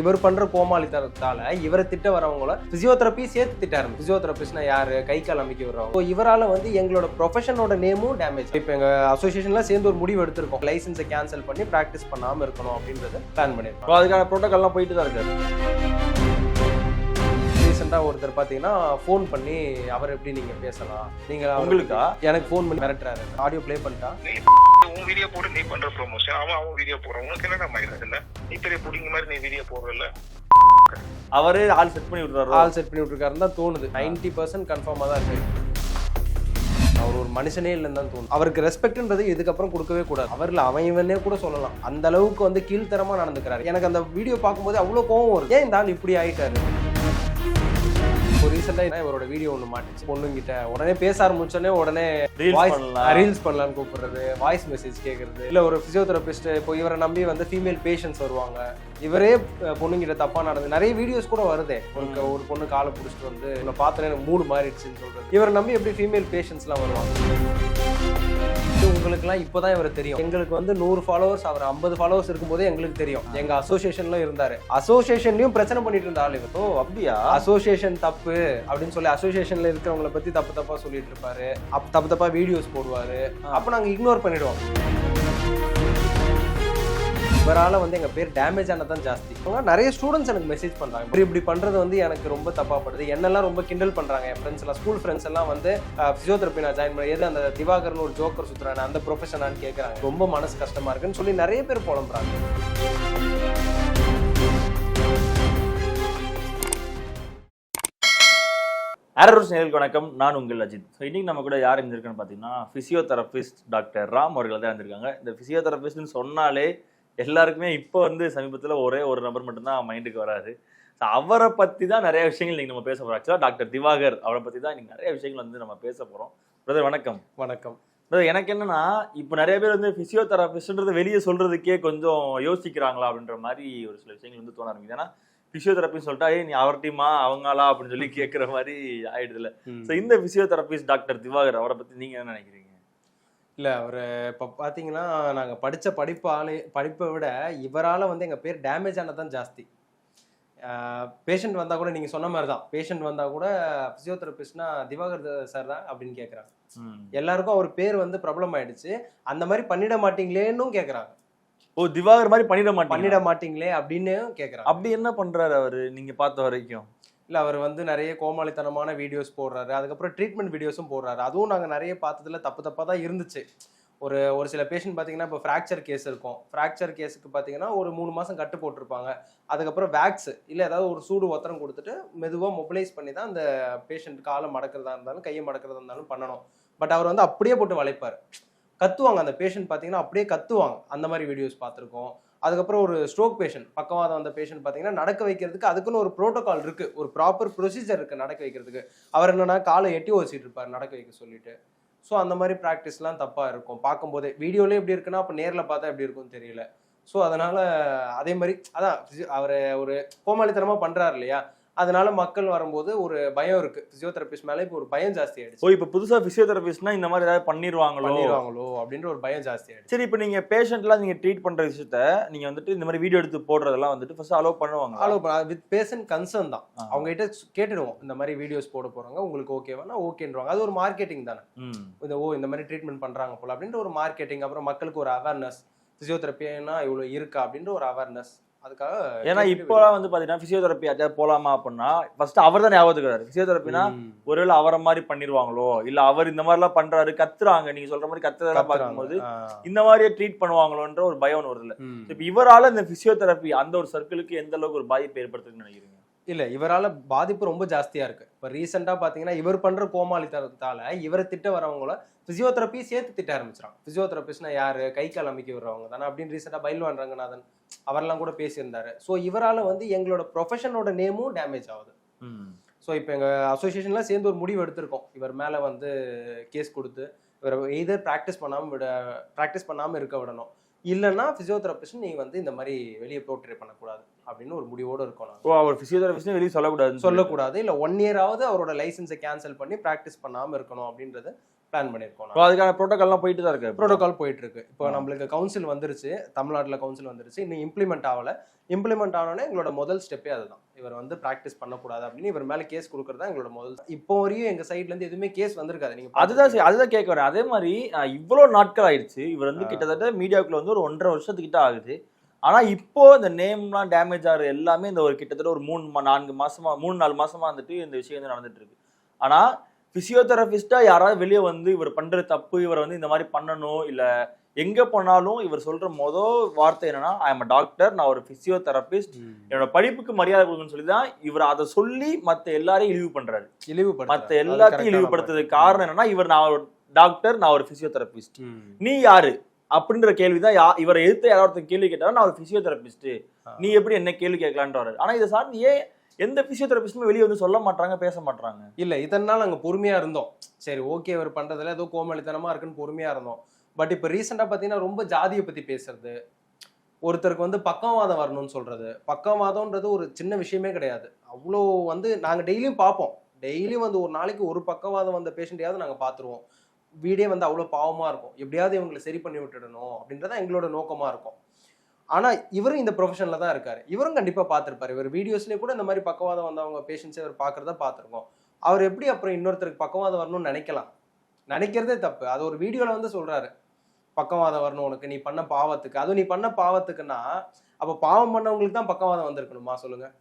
இவர் பண்ற கோமாளித்தனத்தால இவரை திட்ட வரவங்கள பிசியோதெரப்பி சேர்த்து திட்ட ஆரம்பிச்சு. பிசியோதெரபிஸ்ட்னா யாரு? கை கால் அமைக்க விடுறவங்க. இவரால வந்து எங்களோட ப்ரொஃபஷனோட நேமும் டேமேஜ் இப்போ எங்க அசோசியேஷன்ல சேர்ந்து ஒரு முடிவு எடுத்திருக்கோம். லைசன்ஸை கேன்சல் பண்ணி ப்ராக்டிஸ் பண்ணாம இருக்கணும் அப்படின்றத பிளான் பண்ணிருக்கோம். அதுக்கான ப்ரோட்டோக்கால்லாம் போயிட்டு தான் இருக்காரு ரீசெண்டாக ஒருத்தர் பார்த்தீங்கன்னா ஃபோன் பண்ணி அவர் எப்படி நீங்க பேசலாம்? நீங்க அவரை- உங்களுக்கா? எனக்கு ஃபோன் பண்ணி மிரட்டுறாரு. ஆடியோ ப்ளே பண்ணிட்டா? உன் வீடியோ போட்டு நீ பண்ற ப்ரொமோஷன் அவன் அவன் வீடியோ போடுறான். உனக்கு என்னடா மயிலாது இல்ல? நீ பெரிய புடிங்க மாதிரி நீ வீடியோ போடுறல அவரே ஆள் செட் பண்ணி விட்டுறாரு? ஆல் செட் பண்ணி விட்டுருக்காருன்னு தான் தோணுது. நைன்டி பர்சன்ட் கன்ஃபார்மாக தான் இருக்கு. அவர் ஒரு மனுஷனே இல்லைன்னு தான் தோணும் அவருக்கு ரெஸ்பெக்ட்ன்றது இதுக்கப்புறம் கொடுக்கவே கூடாது. அவரில் அவன் இவனே கூட சொல்லலாம். அந்த அளவுக்கு வந்து கீழ்த்தரமா நடந்துக்கிறாரு. எனக்கு அந்த வீடியோ பார்க்கும்போது அவ்வளோ கோவம் வரும் ஏன் இந்த ஆள் இப்படி ஆயிட்டாரு? ரீசெண்டாக இவரோட வீடியோ ஒன்று மாட்டுச்சு? பொண்ணுங்கிட்ட. உடனே பேச ஆரம்பிச்சோடனே உடனே வாய்ஸ். ரீல்ஸ் பண்ணலான்னு கூப்பிடுறது வாய்ஸ் மெசேஜ் கேட்கறது இல்லை ஒரு ஃபிசியோதெரபிஸ்ட் இப்போ இவரை நம்பி வந்து ஃபீமேல் பேஷண்ட்ஸ் வருவாங்க. இவரே பொண்ணுங்கிட்ட தப்பா நடந்து நிறைய வீடியோஸ் கூட வருதே. ஒரு ஒரு பொண்ணு காலை பிடிச்சிட்டு வந்து உன்னை பார்த்தோன்னே எனக்கு மூடு மாறிடுச்சுன்னு சொல்றது. இவரை நம்பி எப்படி ஃபீமேல் பேஷண்ட்ஸ்லாம் வருவாங்க? இது உங்களுக்குலாம் இப்போதான் இவரை தெரியும். எங்களுக்கு வந்து நூறு ஃபாலோவர்ஸ் அவர் ஐம்பது ஃபாலோவர்ஸ் இருக்கும்போதே எங்களுக்கு தெரியும். எங்க அசோசியேஷன்ல இருந்தாரு. அசோசியேஷன்லயும் பிரச்சனை பண்ணிட்டு இருந்த ஆள் இவர். ஓ அப்படியா? அசோசியேஷன் தப்பு அப்படின்னு சொல்லி அசோசியேஷன்ல இருக்கிறவங்கள பத்தி தப்பு தப்பா சொல்லிட்டு இருப்பாரு. அப்ப தப்பு தப்பா வீடியோஸ் போடுவாரு. அப்ப நாங்க இக்னோர் பண்ணிடுவோம். இவரால் வந்து எங்கள் பேர் டேமேஜ் ஆனதான் ஜாஸ்தி. இப்போலாம் நிறைய ஸ்டூடெண்ட்ஸ் எனக்கு மெசேஜ் பண்ணுறாங்க இப்படி இப்படி பண்ணுறது வந்து எனக்கு ரொம்ப தப்பா படுது. என்னெல்லாம் ரொம்ப கிண்டல் பண்ணுறாங்க என் ஃப்ரெண்ட்ஸ் எல்லாம் ஸ்கூல் ஃப்ரெண்ட்ஸ் எல்லாம் வந்து ஃபிசியோதெரப்பி நான் ஜாயின் பண்ண எது அந்த திவாகர்னு ஒரு ஜோக்கர் சுத்துறானே அந்த ப்ரொஃபஷனான்னு கேட்குறாங்க ரொம்ப மனசு கஷ்டமாக இருக்குன்னு சொல்லி நிறைய பேர் புலம்புறாங்க. ஆரோஸ் நேர்களுக்கு வணக்கம். நான் உங்கள் அஜித். ஸோ இன்னைக்கு நம்ம கூட யார் இருந்திருக்குன்னு பார்த்தீங்கன்னா ஃபிசியோதெரபிஸ்ட் டாக்டர் ராம் அவர்கள் தான் இருந்திருக்காங்க. இந்த ஃபிசியோதெரபிஸ்ட்னு சொன்னாலே எல்லாருக்குமே இப்போ வந்து சமீபத்தில் ஒரே ஒரு நபர் மட்டும்தான் மைண்டுக்கு வராது. ஸோ அவரை பற்றி தான் நிறைய விஷயங்கள் இன்னைக்கு நம்ம பேச போகிறோம் ஆக்சுவலாக டாக்டர் திவாகர் அவரை பற்றி தான் இன்னைக்கு நிறைய விஷயங்கள் வந்து நம்ம பேச போகிறோம் பிரதர் வணக்கம். வணக்கம். பிரதர் எனக்கு என்னன்னா இப்போ நிறைய பேர் வந்து ஃபிசியோதெரபிஸ்ட்ன்றது வெளியே சொல்றதுக்கே கொஞ்சம் யோசிக்கிறாங்களா அப்படின்ற மாதிரி ஒரு சில விஷயங்கள் வந்து தோண ஆரம்பிக்குது. ஏன்னா பிசியோதெரபின்னு சொல்லிட்டா நீ அவர் டீமா அவங்களா? அப்படின்னு சொல்லி கேட்குற மாதிரி ஆயிடுதுல ஸோ இந்த பிசியோதெரபிஸ்ட் டாக்டர் திவாகர் அவரை பத்தி நீங்க என்ன நினைக்கிறீங்க? இல்ல அவர் இப்போ பார்த்தீங்கன்னா நாங்க படிச்ச படிப்பாலே படிப்பை விட இவரால வந்து எங்க பேர் டேமேஜ் ஆனதான் ஜாஸ்தி. பேஷண்ட் வந்தா கூட நீங்க சொன்ன மாதிரி தான் பேஷண்ட் வந்தா கூட பிசியோதெரபிஸ்ட்னா திவாகர் சார் தான் அப்படின்னு கேட்குறாங்க. எல்லாருக்கும் அவர் பேர் வந்து ப்ராப்ளம் ஆயிடுச்சு. அந்த மாதிரி பண்ணிட மாட்டீங்களேன்னும் கேட்குறாங்க ஓ திவாகர் மாதிரி பண்ணிட மாட்டீங்க பண்ணிட மாட்டீங்களே அப்படின்னு கேட்குறாங்க அப்படி என்ன பண்றாரு அவரு? நீங்க பார்த்த வரைக்கும். இல்லை அவர் வந்து நிறைய கோமாளித்தனமான வீடியோஸ் போடுறாரு. அதுக்கப்புறம் ட்ரீட்மெண்ட் வீடியோஸும் போடுறாரு. அதுவும் நாங்கள் நிறைய பார்த்ததுல தப்பு தப்பாக தான் இருந்துச்சு. ஒரு ஒரு சில பேஷண்ட் பார்த்தீங்கன்னா இப்போ ஃப்ராக்சர் கேஸ் இருக்கும். ஃப்ராக்சர் கேஸுக்கு பார்த்தீங்கன்னா ஒரு மூணு மாதம் கட்டு போட்டிருப்பாங்க. அதுக்கப்புறம் வேக்ஸ் இல்லை ஏதாவது ஒரு சூடு ஒத்தரம் கொடுத்துட்டு மெதுவாக மொபிலைஸ் பண்ணி தான் அந்த பேஷண்ட் காலை மடக்கிறதா இருந்தாலும் கையை மடக்கிறதா இருந்தாலும் பண்ணணும். பட் அவர் வந்து அப்படியே போட்டு வளைப்பார். கத்துவாங்க. அந்த பேஷண்ட் பார்த்தீங்கன்னா அப்படியே கத்துவாங்க. அந்த மாதிரி வீடியோஸ் பார்த்துருக்கோம். அதுக்கப்புறம் ஒரு ஸ்ட்ரோக் பேஷண்ட் பக்கவாதம் வந்த பேஷண்ட் பார்த்தீங்கன்னா நடக்க வைக்கிறதுக்கு அதுக்குன்னு ஒரு ப்ரோட்டோகால் இருக்கு. ஒரு ப்ராப்பர் ப்ரொசீஜர் இருக்கு நடக்க வைக்கிறதுக்கு. அவர் என்னன்னா காலை எட்டி வச்சுட்டு இருப்பார் நடக்க வைக்க சொல்லிட்டு. ஸோ அந்த மாதிரி ப்ராக்டிஸ்லாம் தப்பாக இருக்கும். பார்க்கும்போதே வீடியோலேயே எப்படி இருக்குன்னா அப்போ நேரில் பார்த்தா எப்படி இருக்கும்னு தெரியல. ஸோ அதனால அதே மாதிரி அதான் அவர் ஒரு கோமாளித்தனமாக பண்ணுறாரு இல்லையா? அதனால மக்கள் வரும்போது ஒரு பயம் இருக்கு. பிசியோதெரபிஸ்ட் மேலே இப்போ ஒரு பயம் ஜாஸ்தி ஆயிடுச்சு. ஓ இப்போ புதுசா பிசியோதெரபிஸ்ட்னா இந்த மாதிரி ஏதாவது பண்ணிடுவாங்களோ பண்ணிடுவாங்களோ அப்படின்ற ஒரு பயம் ஜாஸ்தி ஆயிடுச்சு. சரி இப்போ நீங்க பேஷண்ட்லாம் நீங்க ட்ரீட் பண்ற விஷயத்த நீங்க வந்துட்டு இந்த மாதிரி வீடியோ எடுத்து போடுறதெல்லாம் வந்துட்டு ஃபர்ஸ்ட் அலோவ் பண்ணுவாங்க ஃபாலோ வித் பேஷண்ட் கன்சர்ன் தான். அவங்க கிட்ட கேட்டுடுவோம். இந்த மாதிரி வீடியோஸ் போட போறாங்க உங்களுக்கு ஓகேவானா ஓகேன்றாங்க அது ஒரு மார்க்கெட்டிங் தானே. இந்த ஓ இந்த மாதிரி ட்ரீட்மெண்ட் பண்றாங்க போல அப்படின்ற ஒரு மார்க்கெட்டிங் அப்புறம் மக்களுக்கு ஒரு அவேர்னஸ் பிசியோதெரப்பினா இவ்வளவு இருக்கா? அப்படின்ற ஒரு அவேர்னஸ் அதுக்காக ஏன்னா இப்போலாம் வந்து பாத்தீங்கன்னா பிசியோதெரப்பி யார்ட்டையாவது போலாமா அப்படின்னா ஃபர்ஸ்ட் அவர் தான் ஞாபகத்துக்கு வராரு பிசியோதெரப்பினா ம். ஒருவேளை அவரை மாதிரி பண்ணிருவாங்களோ இல்ல அவர் இந்த மாதிரி எல்லாம் பண்றாரு கத்துறாங்க நீங்க சொல்ற மாதிரி கத்துறதெல்லாம். பார்க்கும்போது. இந்த மாதிரியே ட்ரீட் பண்ணுவாங்களோன்ற ஒரு பயம் ஒன்று வருதுல்ல ம். இப்ப இவரால இந்த பிசியோதெரப்பி அந்த ஒரு சர்க்கிளுக்கு எந்த அளவுக்கு ஒரு பாதிப்பு ஏற்படுத்துதுன்னு நினைக்கிறீங்க இல்ல இவரால பாதிப்பு ரொம்ப ஜாஸ்தியா இருக்கு. இப்ப ரீசெண்டா பாத்தீங்கன்னா இவர் பண்ற கோமாளித்தனத்தால இவரை திட்ட வரவங்கள பிசியோதெரப்பி சேர்த்து திட்ட ஆரம்பிச்சிடாங்க பிசியோதெரபிஸ்ட்னா யாரு? கை கால் அமைக்க விடுறவங்க தானே அப்படின்னு ரீசெண்டா பயில்வான் ரங்கநாதன் அவரெல்லாம் கூட பேசியிருந்தாரு. ஸோ இவரால வந்து எங்களோட ப்ரொஃபஷனோட நேமும் டேமேஜ் ஆகுது. ஸோ இப்போ எங்கள் அசோசியேஷன்லாம் சேர்ந்து ஒரு முடிவு எடுத்திருக்கோம். இவர் மேலே வந்து கேஸ் கொடுத்து இவரை எய்தர் ப்ராக்டிஸ் பண்ணாமல் விட ப்ராக்டிஸ் பண்ணாமல் இருக்க விடணும். இல்லைன்னா ஃபிசியோதெரபிஸ்ட் நீங்கள் வந்து இந்த மாதிரி வெளியே ப்ரோட்ரே பண்ணக்கூடாது. அப்படின்னு ஒரு முடிவோடு நாங்கள் ஓ அவர் பிசியோதெரபிஸ்ட் வெளியே சொல்லக்கூடாது சொல்லக்கூடாது. இல்லை ஒன் இயராவது அவரோட லைசன்ஸை கேன்சல் பண்ணி ப்ராக்டிஸ் பண்ணாமல் இருக்கணும் அப்படின்றத பிளான் பண்ணியிருக்கோம் அதுக்கான ப்ரோட்டோகால்லாம் போயிட்டு தான் இருக்கு ப்ரோட்டோகால் போயிட்டு இருக்கு இப்போ. நம்மளுக்கு கவுன்சில் வந்துருச்சு தமிழ்நாட்டில் கவுன்சில் வந்துருச்சு இன்னும் இம்ப்ளிமெண்ட் ஆகல. இம்ப்ளிமெண்ட் ஆனோடனே எங்களோட முதல் ஸ்டெப்பே அதுதான். இவர் வந்து ப்ராக்டிஸ் பண்ணக்கூடாது அப்படின்னு இவர் மேலே கேஸ் கொடுக்கறது எங்களோட முதல் இப்போ வரையும் எங்க சைட்ல இருந்து எதுவுமே கேஸ் வந்திருக்காது. நீங்க அதுதான் அதுதான் கேட்க வரேன். அதே மாதிரி அஹ், இவ்வளவு நாட்கள் ஆயிடுச்சு. இவர் வந்து. கிட்டத்தட்ட மீடியாவுக்குள்ள வந்து ஒரு ஒன்றரை வருஷத்துக்கிட்ட ஆகுது. ஆனா இப்போ இந்த நேம்லாம் டேமேஜ் ஆகுற எல்லாமே இந்த ஒரு கிட்டத்தட்ட ஒரு மூணு நான்கு மாசமா மூணு நாலு மாசமா வந்துட்டு இந்த விஷயம் வந்து நடந்துட்டு இருக்கு. ஆனா பிசியோதெரபிஸ்டா யாராவது வெளியே வந்து இவர் பண்ற தப்பு இவர் வந்து இந்த மாதிரி பண்ணணும் இல்ல எங்க போனாலும் இவர் சொல்ற மொதல் வார்த்தை என்னன்னா ஐ எம் டாக்டர் நான் ஒரு பிசியோதெரபிஸ்ட் என்னோட படிப்புக்கு மரியாதை கொடுக்கணும்னு சொல்லி தான் இவர் அதை சொல்லி மத்த எல்லாரையும் இழிவு பண்றாரு. இழிவுபடுத்த மத்த எல்லாத்தையும் இழிவுபடுத்துறதுக்கு காரணம் என்னன்னா இவர் நான் ஒரு டாக்டர் நான் ஒரு பிசியோதெரபிஸ்ட் நீ யாரு? அப்படின்ற கேள்விதான் யா இவரை எதிர்த்து யாராவது கேள்வி கேட்டாலும் நான் ஒரு பிசியோதெரபிஸ்ட் நீ எப்படி என்ன கேள்வி கேட்கலான்றாரு. ஆனா இதை சார்ந்து ஏன் எந்த பிசியோதெரபிஸ்டுமே வெளியே வந்து சொல்ல மாட்டாங்க பேச மாட்டாங்க இல்ல இத்தனை நாள் நாங்க பொறுமையா இருந்தோம். சரி ஓகே இவர் பண்றதுல ஏதோ கோமாளித்தனமா இருக்குன்னு பொறுமையா இருந்தோம். பட் இப்போ ரீசெண்டா பாத்தீங்கன்னா ரொம்ப ஜாதியை பத்தி பேசுறது ஒருத்தருக்கு வந்து பக்கவாதம் வரணும்னு சொல்றது பக்கவாதம்ன்றது ஒரு சின்ன விஷயமே கிடையாது. அவ்வளோ வந்து நாங்க டெய்லியும் பார்ப்போம். டெய்லியும் வந்து ஒரு நாளைக்கு ஒரு பக்கவாதம் வந்த பேஷண்ட்டையாவது நாங்க பார்த்துருவோம். வீடே வந்து அவ்வளோ பாவமாக இருக்கும். எப்படியாவது இவங்களை சரி பண்ணி விட்டுடணும் அப்படின்றத எங்களோட நோக்கமாக இருக்கும். ஆனால் இவரும் இந்த ப்ரொஃபஷனில் தான் இருக்கார். இவரும் கண்டிப்பாக பார்த்துருப்பார். இவர் வீடியோஸ்லேயே கூட இந்த மாதிரி பக்கவாதம் வந்தவங்க பேஷண்ட்ஸை இவர் பார்க்குறத பார்த்துருக்கோம். அவர் எப்படி அப்புறம் இன்னொருத்தருக்கு பக்கவாதம் வரணும்னு நினைக்கலாம்? நினைக்கிறதே தப்பு. அது ஒரு வீடியோவில் வந்து சொல்கிறாரு பக்கவாதம் வரணும் உனக்கு நீ பண்ண பாவத்துக்கு. அதுவும் நீ பண்ண பாவத்துக்குன்னா அப்போ பாவம் பண்ணவங்களுக்கு தான் பக்கவாதம் வந்திருக்கணுமா? சொல்லுங்கள்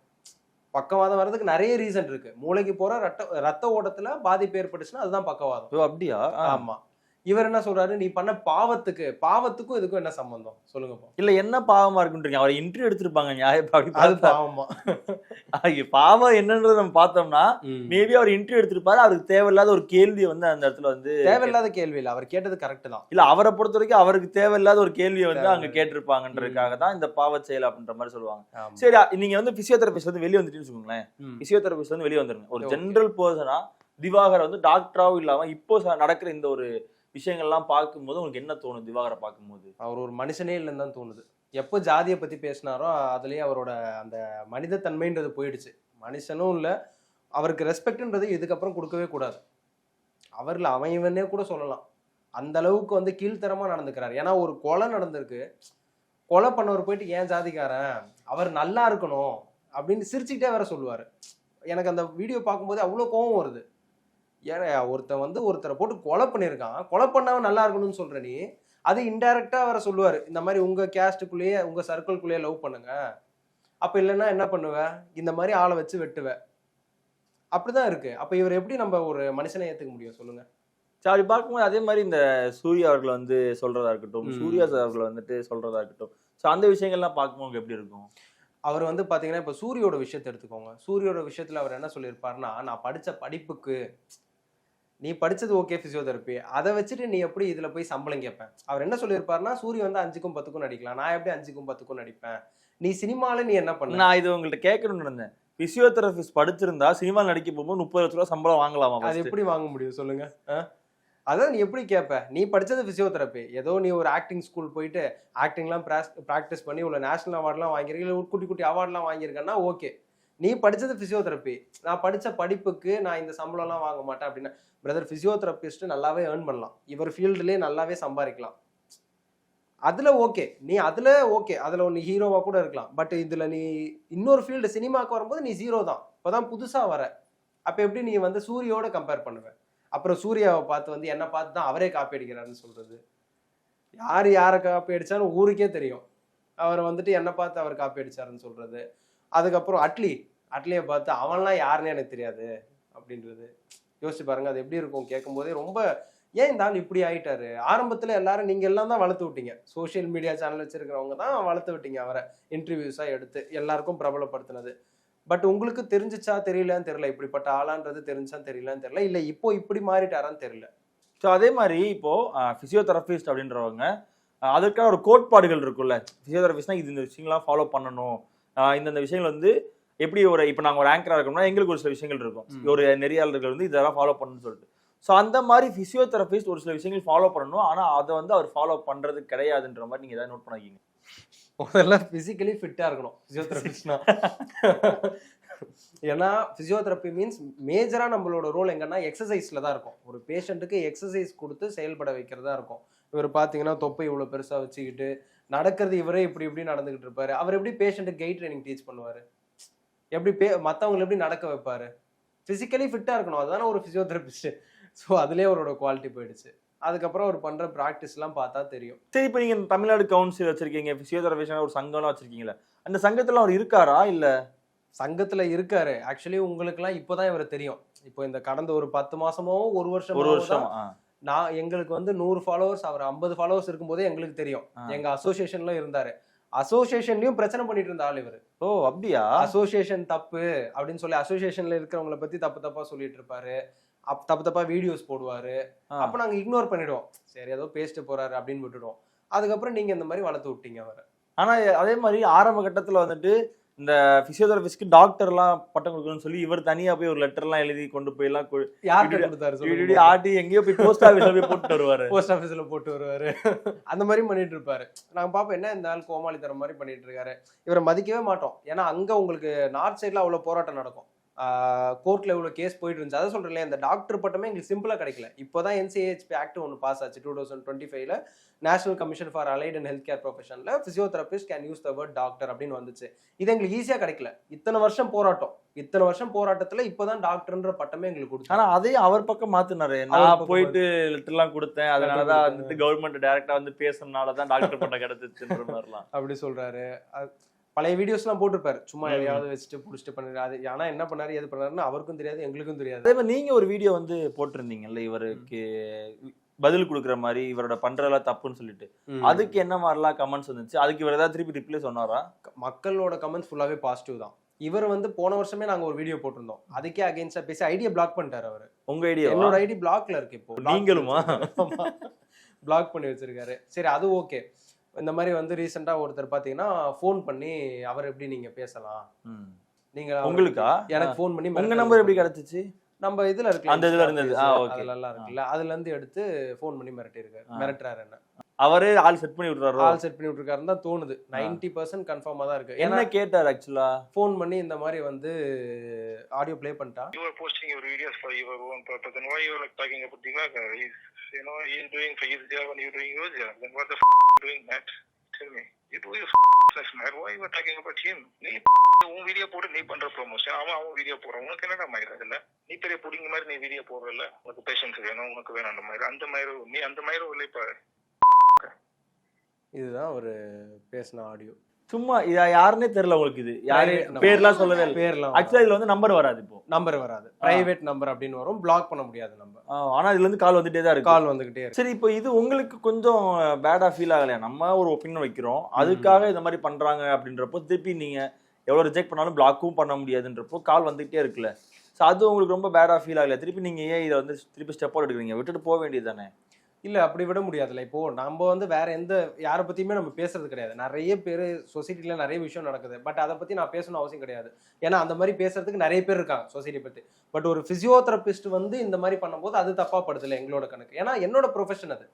பக்கவாதம் வர்றதுக்கு நிறைய ரீசன் இருக்கு. மூளைக்கு போற ரத்த ரத்த ஓட்டத்துல பாதிப்பு ஏற்பட்டுச்சுன்னா அதுதான் பக்கவாதம். அப்படியா. ஆமா. இவர் என்ன சொல்றாரு? நீ பண்ண பாவத்துக்கு பாவத்துக்கும் இதுக்கும் என்ன சம்பந்தம்? சொல்லுங்க. இல்ல என்ன பாவமா இருக்குன்றீங்க? அவர் இன்டர்வியூ எடுத்திருப்பாங்க அது பாவமா. பாவம் என்னன்றதை நம்ம பார்த்தோம்னா மேபி அவர் இன்டர்வியூ எடுத்திருப்பாரு அவருக்கு தேவையில்லாத ஒரு கேள்வி வந்து அந்த இடத்துல வந்து தேவையில்லாத கேள்வி இல்ல அவர் கேட்டது கரெக்ட் தான். இல்ல அவரை பொறுத்த வரைக்கும் அவருக்கு தேவையில்லாத ஒரு கேள்வியை வந்து அங்க. கேட்டிருப்பாங்கன்றதுக்காக தான் இந்த பாவச் செயல் அப்படின்ற மாதிரி சொல்லுவாங்க. சரி நீங்க வந்து பிசியோதெரபிஸ்ட் வந்து வெளியே வந்துட்டீங்கன்னு வச்சுக்கோங்களேன். பிசியோதெரபிஸ்ட் வந்து வெளியே வந்துருங்க. ஒரு. ஜென்ரல் பர்சனா திவாகர் வந்து டாக்டராவும் இல்லாம இப்போ நடக்கிற இந்த ஒரு விஷயங்கள்லாம் பார்க்கும்போது உங்களுக்கு என்ன தோணும் திவாகரை பார்க்கும்போது. அவர் ஒரு மனுஷனே இல்லைன்னு தான் தோணுது. எப்போ ஜாதியை பற்றி பேசினாரோ அதுலேயே அவரோட அந்த மனிதத்தன்மைன்றது போயிடுச்சு. மனுஷனும் இல்லை அவருக்கு ரெஸ்பெக்ட்ன்றது இதுக்கப்புறம் கொடுக்கவே கூடாது. அவரில் அவன் இவனே கூட சொல்லலாம். அந்த அளவுக்கு வந்து கீழ்த்தரமாக நடந்துக்கிறார். ஏன்னா ஒரு கொலை நடந்திருக்கு. கொலை பண்ணவர் போயிட்டு ஏன் ஜாதிக்காரன்? அவர் நல்லா இருக்கணும். அப்படின்னு சிரிச்சுக்கிட்டே வேற சொல்லுவார். எனக்கு அந்த வீடியோ பார்க்கும்போது அவ்வளோ கோவம் வருது. ஏன்னா ஒருத்தன் வந்து ஒருத்தரை போட்டு கொலை பண்ணியிருக்கான். கொலை பண்ணவன் நல்லா இருக்கணும்னு சொல்ற நீ அது இன்டைரக்டா வர சொல்லுவாரு. இந்த மாதிரி உங்க கேஸ்டுக்குள்ளேயே உங்க சர்க்கிள்குள்ளேயே லவ் பண்ணுங்க. அப்ப இல்லைன்னா என்ன பண்ணுவ? இந்த மாதிரி ஆளை வச்சு வெட்டுவ. அப்படிதான் இருக்கு. அப்ப இவர் எப்படி நம்ம ஒரு மனுஷனை ஏத்துக்க முடியும்? சொல்லுங்க. சரி அப்படி பார்க்கும்போது அதே மாதிரி இந்த சூர்யா அவர்கள் வந்து சொல்றதா இருக்கட்டும். சூர்யா சார் அவர்கள் வந்துட்டு சொல்றதா இருக்கட்டும். ஸோ அந்த விஷயங்கள்லாம் பார்க்கும்போது எப்படி இருக்கும்? அவர் வந்து பாத்தீங்கன்னா இப்ப சூரியோட விஷயத்தை எடுத்துக்கோங்க. சூரியோட விஷயத்துல அவர் என்ன சொல்லியிருப்பாருன்னா நான் படிச்ச படிப்புக்கு நீ படிச்சது ஓகே பிசியோதெரப்பி அதை வச்சுட்டு நீ எப்படி இதுல போய் சம்பளம் கேட்பேன் அவர் என்ன சொல்லியிருப்பாருன்னா சூரிய வந்து அஞ்சுக்கும் பத்துக்கும் நடிக்கலாம். நான் எப்படி அஞ்சுக்கும் பத்துக்கும் நடிப்பேன்? நீ சினிமால நீ என்ன பண்ண? நான் இது உங்கள்ட்ட கேட்கணும்னு இருந்தேன். பிசியோதெரபிஸ்ட் படிச்சிருந்தா சினிமா நடிக்க போகும்போது முப்பது லட்ச ரூபா சம்பளம் வாங்கலாமா அது? எப்படி வாங்க முடியும் சொல்லுங்க? அதான் நீ எப்படி கேட்ப நீ படிச்சது பிசியோதெரப்பி ஏதோ நீ ஒரு ஆக்டிங் ஸ்கூல் போயிட்டு ஆக்டிங்லாம் ப்ராக்டிஸ் பண்ணி உள்ள நேஷனல் அவார்ட்லாம் வாங்கியிருக்க இல்லை குட்டி குட்டி அவார்ட்லாம் வாங்கியிருக்கேன்னா ஓகே நீ படித்தது ஃபிசியோதெரப்பி நான் படித்த படிப்புக்கு நான் இந்த சம்பளம்லாம் வாங்க மாட்டேன் அப்படின்னா பிரதர் ஃபிசியோதெரப்பிஸ்ட்டு நல்லாவே ஏர்ன் பண்ணலாம். இவர் ஃபீல்டுலேயே நல்லாவே சம்பாதிக்கலாம். அதில் ஓகே நீ அதில் ஓகே அதில் ஒன்று ஹீரோவாக கூட இருக்கலாம். பட் இதில் நீ இன்னொரு ஃபீல்டு சினிமாவுக்கு வரும்போது நீ ஜீரோ தான். இப்போ தான் புதுசாக வர. அப்போ எப்படி நீ வந்து சூரியோட கம்பேர் பண்ணுவேன் அப்புறம் சூர்யாவை பார்த்து வந்து என்னை பார்த்து தான் அவரே காப்பி அடிக்கிறாருன்னு சொல்கிறது யார் யாரை காப்பி அடித்தாலும் ஊருக்கே தெரியும். அவர் வந்துட்டு என்னை பார்த்து அவர் காப்பி அடிச்சாருன்னு சொல்கிறது அதுக்கப்புறம் அட்லி. அட்லியை பார்த்து அவன்லாம் யாருன்னு எனக்கு தெரியாது. அப்படின்றது. யோசிச்சு பாருங்க அது எப்படி இருக்கும்? கேட்கும்போதே ரொம்ப ஏன் இந்த ஆள் இப்படி ஆயிட்டாரு? ஆரம்பத்தில் எல்லாரும் நீங்கள் எல்லாம் தான் வளர்த்து விட்டீங்க. சோஷியல் மீடியா சேனல் வச்சிருக்கிறவங்க தான் வளர்த்து விட்டீங்க அவரை. இன்டர்வியூஸாக எடுத்து எல்லாருக்கும் பிரபலப்படுத்தினது. பட் உங்களுக்கு தெரிஞ்சுச்சா தெரியலன்னு தெரியல. இப்படிப்பட்ட ஆளான்றது தெரிஞ்சா தெரியலன்னு தெரியல. இல்லை இப்போ இப்படி மாறிட்டாரான்னு தெரியல. ஸோ அதே மாதிரி இப்போ ஃபிசியோதெரபிஸ்ட் அப்படின்றவங்க அதற்கான ஒரு கோட்பாடுகள் இருக்குல்ல ஃபிசியோதெரபிஸ்ட்னா இது இந்த விஷயங்கள்லாம் ஃபாலோ பண்ணணும். இந்தந்த விஷயங்கள் வந்து எப்படி ஒரு இப்போ நாங்கள் ஒரு ஆங்கரா இருக்கோம்னா எங்களுக்கு ஒரு சில விஷயங்கள் இருக்கும். ஒரு நெறியாளர்கள் வந்து இதெல்லாம் ஃபாலோ பண்ணணும்னு சொல்லிட்டு. ஸோ அந்த மாதிரி பிசியோதெரபிஸ்ட் ஒரு சில விஷயங்கள் ஃபாலோ பண்ணணும். ஆனால் அதை வந்து அவர் ஃபாலோ பண்றது கிடையாதுன்ற மாதிரி நீங்க ஏதாவது நோட் பண்ணிக்கிங்க முதல்ல பிசிக்கலி ஃபிட்டா இருக்கணும் பிசியோதெரபிஸ்ட்னா ஏன்னா பிசியோதெரப்பி மீன்ஸ் மேஜரா நம்மளோட ரோல் எங்கன்னா எக்ஸசைஸ்ல தான் இருக்கும். ஒரு பேஷண்ட்டுக்கு எக்ஸசைஸ் கொடுத்து செயல்பட வைக்கிறதா இருக்கும். இவர் பாத்தீங்கன்னா தொப்பை இவ்வளவு பெருசா வச்சுக்கிட்டு நடக்கிறது இவரே இப்படி இப்படி நடந்துகிட்டு இருப்பாரு. அவர் எப்படி பேஷண்ட்டுக்கு கை ட்ரைனிங் டீச் பண்ணுவாரு? எப்படி பே மத்தவங்களை எப்படி நடக்க வைப்பாரு? பிசிக்கலி ஃபிட்டா இருக்கணும். அதுதானே ஒரு பிசியோதெரபிஸ்ட் ஸோ அதுலயே அவரோட குவாலிட்டி போயிடுச்சு. அதுக்கப்புறம் அவர் பண்ற ப்ராக்டிஸ்லாம் பார்த்தா தெரியும். சரி இப்போ நீங்க தமிழ்நாடு கவுன்சில் வச்சிருக்கீங்க. பிசியோதெரபிஸ்ட் ஒரு சங்கம்லாம் வச்சிருக்கீங்களா அந்த சங்கத்துல அவர் இருக்காரா? இல்ல? சங்கத்துல இருக்காரு. ஆக்சுவலி உங்களுக்குலாம் இப்போதான் இவரை தெரியும். இப்போ இந்த கடந்த ஒரு பத்து மாசமோ ஒரு வருஷம் ஒரு வருஷம். நான் எங்களுக்கு வந்து நூறு ஃபாலோவர்ஸ் அவர் ஐம்பது ஃபாலோவர்ஸ் இருக்கும்போதே எங்களுக்கு தெரியும். எங்க அசோசியேஷன்ல இருந்தாரு. அசோசியேஷன்லயும் பிரச்சனை பண்ணிட்டு இருந்த ஆள் இவர். ஓ அப்படியா? அசோசியேஷன் தப்பு அப்படின்னு சொல்லி அசோசியேஷன்ல இருக்கிறவங்கள பத்தி தப்பு தப்பா சொல்லிட்டு இருப்பாரு. அப் தப்பு தப்பா வீடியோஸ் போடுவாரு. அப்ப நாங்க இக்னோர் பண்ணிடுவோம். சரி ஏதோ பேசிட்டு போறாரு அப்படின்னு விட்டுடுவோம். அதுக்கப்புறம் நீங்க இந்த மாதிரி வளர்த்து விட்டீங்க அவரை. ஆனா அதே மாதிரி ஆரம்ப கட்டத்துல வந்துட்டு இந்த பிசியோதெரபிஸ்ட்க்கு டாக்டர்லாம் பட்டம் கொடுக்கணும்னு சொல்லி இவர் தனியா போய் ஒரு லெட்டர்லாம் எழுதி கொண்டு போய் எல்லாம் கொடுத்தாரு? ஆட்டி எங்கேயோ போய் போஸ்ட் ஆஃபீஸ்ல போய் போட்டு வருவாரு. போஸ்ட் ஆஃபீஸ்ல போட்டு வருவாரு. அந்த மாதிரி பண்ணிட்டு இருப்பாரு. நாங்க பாப்போம் என்ன இந்த ஆள் கோமாளி தர மாதிரி பண்ணிட்டு இருக்காரு. இவரை மதிக்கவே மாட்டோம். ஏன்னா அங்க உங்களுக்கு நார்த் சைட்ல அவ்வளவு போராட்டம் நடக்கும். கோர்ட்ல இவ்வளவு கேஸ் போயிட்டு இருந்துச்சு. அதை சொல்றேன் இந்த டாக்டர் பட்டமே எங்களுக்கு சிம்பிளா கிடைக்கல. இப்போதான் என்சிஹெச்பி ஆக்ட் ஒன்று பாஸ் ஆச்சு டூ தௌசண்ட் டுவெண்ட்டி ஃபைவ்ல national commission for allied and health care ப்ரொஃபஷன்ல physiotherapist can use the word doctor அப்படின்னு வந்துச்சு. இது எங்களுக்கு ஈஸியா கிடைக்கல. இத்தனை வருஷம் போராட்டம். இத்தனை வருஷம் போராட்டத்துல இப்போதான் டாக்டர்ன்ற பட்டமே எங்களுக்கு கொடுத்தாங்க ஆனா அதையும் அவர் பக்கம் மாத்துனாரு. அவர் நான் போயிட்டு லெட்டர் எல்லாம் கொடுத்தேன். அதனாலதான் கொடுத்தேன். வந்துட்டு கவர்மெண்ட் டைரக்டா வந்து பேசுனதுனாலதான் டாக்டர் பட்டம் கிடைச்சிச்சுன்ற மாதிரிலாம். அப்படி சொல்றாரு. பழைய வீடியோஸ்லாம் போட்டிருப்பாரு. சும்மா. எதையாவது வச்சுட்டு புடிச்சிட்டு பண்ணாரு அது ஆனா என்ன பண்ணாரு எது பண்ணாருன்னு அவருக்கும் தெரியாது எங்களுக்கும் தெரியாது. அதே மாதிரி நீங்க ஒரு வீடியோ வந்து போட்டிருந்தீங்கல்ல இவருக்கு பதில் கொடுக்குற மாதிரி இவரோட பண்றதெல்லாம் தப்புன்னு சொல்லிட்டு. அதுக்கு என்ன மாதிரிலாம் கமெண்ட்ஸ் வந்துச்சு? அதுக்கு இவர் ஏதாவது திருப்பி ரிப்ளை சொன்னாரா? மக்களோட கமெண்ட்ஸ் ஃபுல்லாவே பாசிட்டிவ் தான். இவர் வந்து போன வருஷமே நாங்க ஒரு வீடியோ போட்டிருந்தோம். அதுக்கே அகைன்ஸ்டா பேசி ஐடியா பிளாக் பண்ணிட்டாரு அவரு. உங்க ஐடியா என்னோட ஐடி பிளாக்ல இருக்கு இப்போ. நீங்களுமா? பிளாக் பண்ணி வச்சிருக்காரு. சரி அது ஓகே இந்த மாதிரி வந்து ரீசெண்டா ஒருத்தர் பாத்தீங்கன்னா ஃபோன் பண்ணி அவர் எப்படி நீங்க பேசலாம்? நீங்க உங்களுக்கா? எனக்கு ஃபோன் பண்ணி உங்க மிரட்டல் நம்பர் எப்படி கிடைச்சிச்சு? நம்ம இதுல இருக்கு அந்த இதுல இருந்தது. ஆ, okay. அதுல எல்லாம் இருக்குல்ல. அதுல இருந்து எடுத்து ஃபோன் பண்ணி மிரட்டி இருக்காரு ஆ. மிரட்டுறாரு என்ன? அவரே ஆள் செட் பண்ணி விட்டுறாரோ ஆல் செட் பண்ணி விட்டுருக்காருன்னு தான் தோணுது. நைன்டி பர்சன்ட் கன்ஃபார்மா தான் இருக்கு. என்ன ஏன்னா கேட்டார் ஆக்சுவலா ஃபோன் பண்ணி இந்த மாதிரி வந்து ஆடியோ ப்ளே பண்ணிட்டா? You are posting your videos for your own purpose, then why you are like talking about Diwakar? He's, you know, he's doing for his job and you're doing your job. Then what the f- you doing that? Tell me. You do your f- business, man. Why you are talking about him? நீ உன் video போட்டு நீ பண்ற promotion அவன் அவன் video போடுறான் உனக்கு என்னடா மயிரா அதுல நீ பெரிய புடிங்க மாதிரி நீ வீடியோ போடுறல உனக்கு பேஷன்ஸ் வேணும் உனக்கு வேணும் அந்த மாதிரி அந்த மாதிரி நீ அந்த மாதிரி இல்லை இப்ப இதுதான் ஒரு பேசின ஆடியோ சும்மா இத யாருன்னே தெரியல உங்களுக்கு இது. யாரு. பேர்லாம் சொல்லவே இல்லை. பேர்லாம் ஆக்சுவலா இதுல வந்து நம்பர் வராது இப்போ. நம்பர் வராது. பிரைவேட் நம்பர் அப்படின்னு வரும். பிளாக் பண்ண முடியாது நம்ம ஆனா இதுல இருந்து கால் வந்துட்டே தான் இருக்கு. கால் வந்துகிட்டே சரி இப்போ இது உங்களுக்கு கொஞ்சம் பேடா ஃபீல் ஆகலையா? நம்ம ஒரு ஒப்பீனியன் வைக்கிறோம். அதுக்காக இந்த மாதிரி பண்றாங்க அப்படின்றப்போ திருப்பி நீங்க எவ்வளவு ரிஜெக்ட் பண்ணாலும் பிளாக்கும் பண்ண முடியாதுன்றப்போ கால் வந்துகிட்டே இருக்குல்ல. ஸோ அது உங்களுக்கு ரொம்ப பேடா ஃபீல் ஆகலையா? திருப்பி நீங்க ஏன் இதை வந்து திருப்பி ஸ்டெப் அவுட் எடுக்கிறீங்க? விட்டுட்டு போக வேண்டியது தானே. இல்ல அப்படி விட முடியாதுல்ல. இப்போ நம்ம வந்து வேற எந்த யாரை பத்தியுமே நம்ம பேசுறது கிடையாது. நிறைய பேர் சொசைட்டில நிறைய விஷயம் நடக்குது. பட் அதை பத்தி நான் பேசணும் அவசியம் கிடையாது. ஏன்னா அந்த மாதிரி பேசுறதுக்கு நிறைய பேர் இருக்காங்க சொசைட்டி பத்தி. பட் ஒரு பிசியோதெரபிஸ்ட் வந்து இந்த மாதிரி பண்ணும்போது அது தப்பா படுதுல எங்களோட கணக்கு. ஏன்னா என்னோட ப்ரொஃபஷன் அது.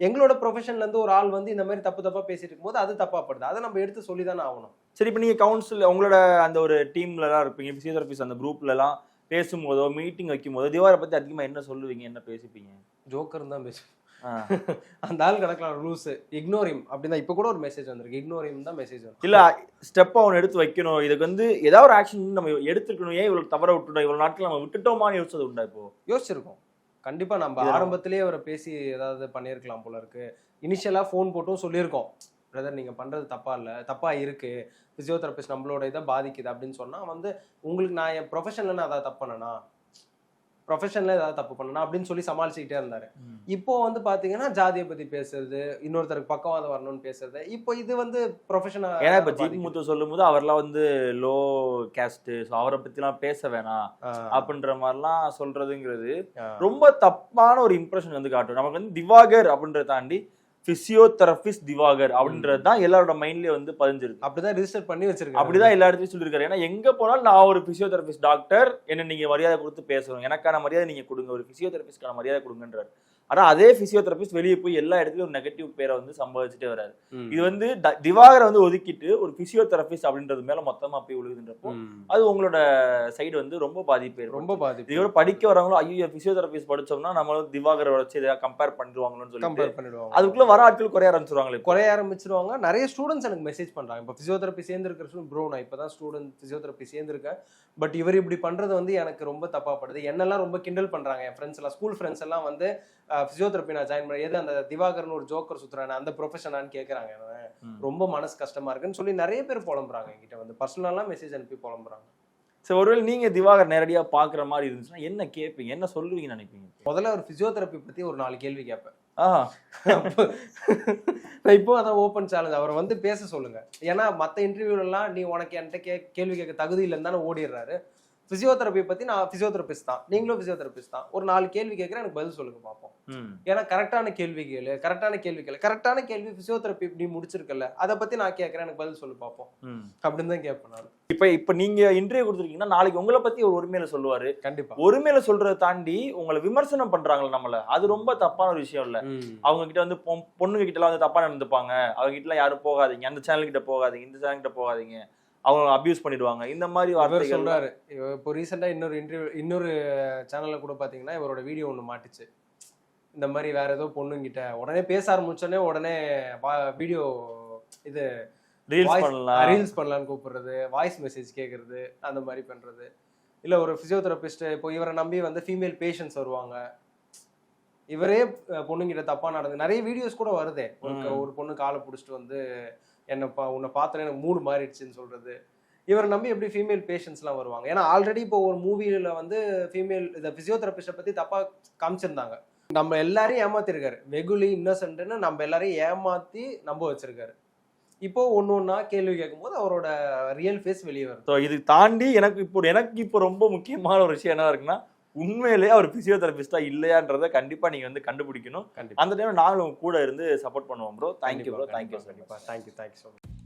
எங்களோட ப்ரொஃபஷன்ல இருந்து ஒரு ஆள் வந்து இந்த மாதிரி தப்பு தப்பா பேசிட்டு இருக்கும்போது அது தப்பா படுது. அதை நம்ம எடுத்து சொல்லி தானே ஆகணும். சரி இப்போ நீங்க கவுன்சில் உங்களோட அந்த ஒரு டீம்ல எல்லாம் இருப்பீங்க பிசியோதெரபிஸ்ட் அந்த குரூப்ல எல்லாம் பேசும்போதோ மீட்டிங் வைக்கும் போதோ திவாரை பத்தி அதிகமா என்ன சொல்லுவீங்க என்ன பேசிப்பீங்க? ஜோக்கர் தான் பேசுவோம் ஆ. அந்த ஆள் கிடக்கலாம் லூஸ் இக்னோரிம் அப்படிதான் இப்போ கூட ஒரு மெசேஜ் வந்திருக்கு. இக்னோரிம் தான் மெசேஜ் வந்து இல்ல ஸ்டெப் அவன் எடுத்து வைக்கணும். இதுக்கு வந்து ஏதாவது ஒரு ஆக்ஷன் நம்ம எடுத்துக்கணும் ஏன் இவ்வளவு தவற விட்டுட்டோம்? இவ்வளவு நாட்கள் நம்ம விட்டுட்டோமான்னு யோசிச்சது உண்டா இப்போ? யோசிச்சிருக்கோம். கண்டிப்பா நம்ம ஆரம்பத்திலேயே அவரை பேசி ஏதாவது பண்ணியிருக்கலாம் போல இருக்கு. இனிஷியலா ஃபோன் போட்டும் சொல்லியிருக்கோம். பிரதர் நீங்க பண்றது தப்பா இல்ல. தப்பா இருக்கு. பிசியோதெரபிஸ்ட் நம்மளோட இதை பாதிக்குது அப்படின்னு சொன்னா வந்து உங்களுக்கு நான் என் ப்ரொஃபஷன்ல நான் அதாவது தப்பு பண்ணனா? ப்ரொஃபஷன்ல ஏதாவது தப்பு பண்ணனா அப்படின்னு சொல்லி சமாளிச்சுக்கிட்டே இருந்தாரு. இப்போ வந்து பாத்தீங்கன்னா ஜாதியை பத்தி பேசுறது இன்னொருத்தருக்கு பக்கவாதம் வரணும்னு பேசுறது இப்போ இது வந்து ப்ரொஃபஷனா ஏன்னா இப்ப ஜிபி முத்து சொல்லும் போது அவர்லாம் வந்து லோ கேஸ்ட் ஸோ அவரை பத்திலாம் பேச வேணாம் அப்படின்ற மாதிரிலாம் சொல்றதுங்கிறது ரொம்ப தப்பான ஒரு இம்ப்ரெஷன் வந்து காட்டும். நமக்கு வந்து திவாகர் அப்படின்றத தாண்டி பிசியோதெரபிஸ்ட் திவாகர் அப்படின்றது தான் எல்லாரோட மைண்ட்லயே வந்து பதிஞ்சிருக்கு அப்படிதான் ரிஜிஸ்டர் பண்ணி வச்சிருக்காங்க அப்படிதான் எல்லா இடத்துலயும் சொல்லியிருக்காரு. ஏன்னா எங்க போனாலும் நான் ஒரு பிசியோதெரபிஸ்ட் டாக்டர் என்ன நீங்க மரியாதை கொடுத்து பேசணும். எனக்கான மரியாதை நீங்க கொடுங்க. ஒரு பிசியோதெரபிஸ்ட்கான மரியாதை கொடுங்கன்றார். ஆனா அதே பிசியோதெரபிஸ்ட் வெளியே போய் எல்லா இடத்துலயும் ஒரு நெகட்டிவ் பேரை வந்து சம்பாதிச்சுட்டே வராரு. ம். இது வந்து திவாகரை வந்து ஒதுக்கிட்டு ஒரு பிசியோதெரபிஸ்ட் அப்படின்றது மேல மொத்தமா போய் விழுகுதுன்றப்போ. அது உங்களோட சைடு வந்து ரொம்ப பாதிப்பு ரொம்ப பாதிப்பு. இதோட படிக்க வரவங்களும் ஐயோ பிசியோதெரபிஸ்ட் படிச்சோம்னா நம்ம வந்து திவாகரை வச்சு இதை கம்பேர் பண்ணிடுவாங்களோன்னு சொல்லிட்டு கம்பேர் பண்ணிடுவாங்க. அதுக்குள்ள வர ஆட்கள் குறைய ஆரம்பிச்சிருவாங்களே குறைய ஆரம்பிச்சிருவாங்க. நிறைய ஸ்டூடெண்ட்ஸ் எனக்கு மெசேஜ் பண்றாங்க. இப்போ பிசியோதெரப்பி சேர்ந்துருக்கிற ஸ்டூடெண்ட் ப்ரோ நான் இப்பதான் ஸ்டூடெண்ட் பிசியோதெரப்பி சேர்ந்திருக்கேன். பட் இவர் இப்படி பண்றது வந்து எனக்கு ரொம்ப தப்பா படுது. என்னெல்லாம் ரொம்ப கிண்டல் பண்றாங்க. என் ஃப்ரெண்ட்ஸ் எல்லாம் ஸ்கூல் ஃப்ரெண்ட்ஸ் எல்லாம் வந்து பிசியோதெரப்பி நான் ஜாயின் பண்ண எது அந்த திவாகர்னு ஒரு ஜோக்கர் சுத்துறானே அந்த ப்ரொஃபஷனான்னு கேட்கறாங்க. ரொம்ப மனசு கஷ்டமா இருக்குன்னு சொல்லி நிறைய பேர் புலம்புறாங்க என்கிட்ட வந்து. பர்சனலா மெசேஜ் அனுப்பி புலம்புறாங்க. சரி ஒருவேளை நீங்க திவாகர் நேரடியா பாக்குற மாதிரி இருந்துச்சுன்னா என்ன கேட்பீங்க? என்ன சொல்லுவீங்கன்னு நினைப்பீங்க? முதல்ல ஒரு பிசியோதெரப்பி பத்தி ஒரு நாலு கேள்வி கேட்பேன். நான் இப்போ அதான் ஓப்பன் சேலஞ்ச் அவரை வந்து பேச சொல்லுங்க. ஏன்னா மற்ற இன்டர்வியூலாம் நீ உனக்கு என்கிட்ட கே கேள்வி கேட்க தகுதி இல்லைன்னு தானே ஓடிடுறாரு. பிசியோதெரப்பி பத்தி நான் பிசியோதெரபிஸ்ட் தான். நீங்களும் பிசியோதெரபிஸ்ட் தான். ஒரு நாலு கேள்வி கேட்குறேன் எனக்கு பதில் சொல்லுங்க பார்ப்போம். ஏன்னா கரெக்டான கேள்வி கேளு கரெக்டான கேள்வி கேளு. கரெக்டான கேள்வி பிசியோதெரப்பி இப்படி முடிச்சிருக்கல அதை பத்தி நான் கேட்கறேன் எனக்கு பதில் சொல்லு பார்ப்போம். அப்படின்னு தான் கேட்பேன் நான். இப்ப இப்ப நீங்க இன்டர்வியூ கொடுத்துருக்கீங்கன்னா நாளைக்கு உங்களை பத்தி ஒரு உரிமையில சொல்லுவாரு. கண்டிப்பா. ஒருமையில சொல்றதை தாண்டி உங்களை விமர்சனம் பண்றாங்கல்ல நம்மள. அது ரொம்ப தப்பான ஒரு விஷயம் இல்ல. அவங்க கிட்ட வந்து பொண்ணுங்க கிட்ட எல்லாம் வந்து தப்பா நடந்துப்பாங்க. அவங்க கிட்ட எல்லாம் யாரும் போகாதீங்க. அந்த சேனல் கிட்ட போகாதீங்க இந்த சேனல் கிட்ட போகாதீங்க. அவங்க அபியூஸ் பண்ணிடுவாங்க. இந்த மாதிரி வார்த்தைகள் சொல்றாரு. இப்போ ரீசெண்டா இன்னொரு இன்டர்வியூ இன்னொரு சேனல்ல கூட பாத்தீங்கன்னா இவரோட வீடியோ ஒண்ணு மாட்டுச்சு. இந்த மாதிரி வேற ஏதோ பொண்ணுங்கிட்ட. உடனே பேச ஆரம்பிச்சோடனே உடனே வீடியோ இது ரீல்ஸ் பண்ணலாம். ரீல்ஸ் பண்ணலாம்னு கூப்பிடுறது வாய்ஸ் மெசேஜ் கேட்கறது அந்த மாதிரி பண்றது. இல்ல ஒரு பிசியோதெரபிஸ்ட் இப்போ இவரை நம்பி வந்து ஃபீமேல் பேஷண்ட்ஸ் வருவாங்க. இவரே பொண்ணுங்கிட்ட தப்பா நடந்து நிறைய வீடியோஸ் கூட வருதே. ஒரு பொண்ணு காலை பிடிச்சிட்டு வந்து என்னை பா உன்னை பார்த்தோன்னே எனக்கு மூடு மாறிடுச்சுன்னு சொல்றது. இவரை நம்பி எப்படி ஃபீமேல் பேஷண்ட்ஸ்லாம் வருவாங்க? ஏன்னா ஆல்ரெடி இப்போ ஒரு மூவியில் வந்து ஃபீமேல் இந்த பிசியோதெரபிஸ்ட்டை பற்றி தப்பாக காமிச்சிருந்தாங்க. நம்ம எல்லாரையும் ஏமாத்திருக்காரு. வெகுலி இன்னசென்ட்னு நம்ம எல்லாரையும் ஏமாத்தி நம்ப வச்சிருக்காரு. இப்போ ஒன்று ஒன்றா கேள்வி கேட்கும்போது அவரோட ரியல் ஃபேஸ் வெளியே வரும் ஸோ இது தாண்டி எனக்கு இப்போ எனக்கு இப்போ ரொம்ப முக்கியமான ஒரு விஷயம் என்ன இருக்குன்னா உண்மையிலேயே அவர் பிசியோதெரபிஸ்டா இல்லையான்றதை கண்டிப்பா நீங்க வந்து கண்டுபிடிக்கணும். அந்த டைம் நாங்களும் கூட இருந்து சப்போர்ட் பண்ணுவோம் bro thank you bro thank you sir thank you thank you so much